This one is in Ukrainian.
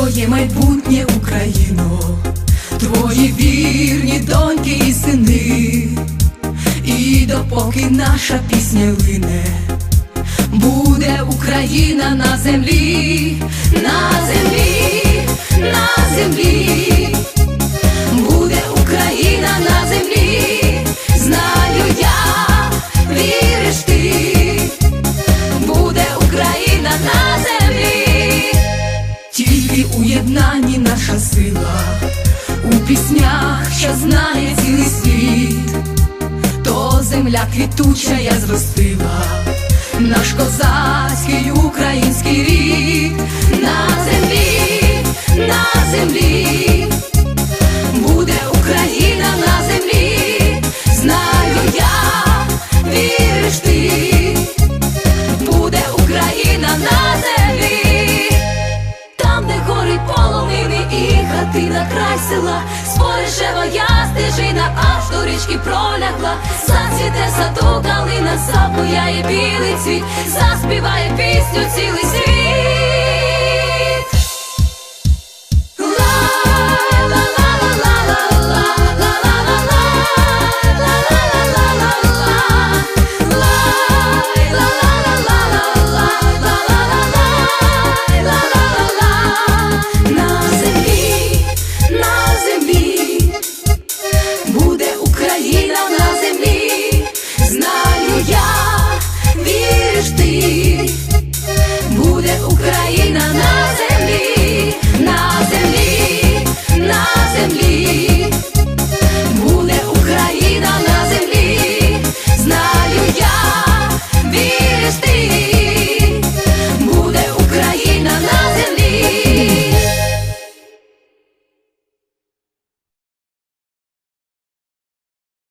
твоє майбутнє Україно, твої вірні доньки і сини, і допоки наша пісня лине, буде Україна на землі, на землі, на землі. Тільки у єднанні наша сила, у піснях, що знає цілий світ то земля квітуча я зростила, наш козацький український рід хатина край села, Споришева я стежина аж до річки пролягла, зацвіте саду калина, запуяє білий цвіт, заспіває пісню цілий світ. я віриш ти.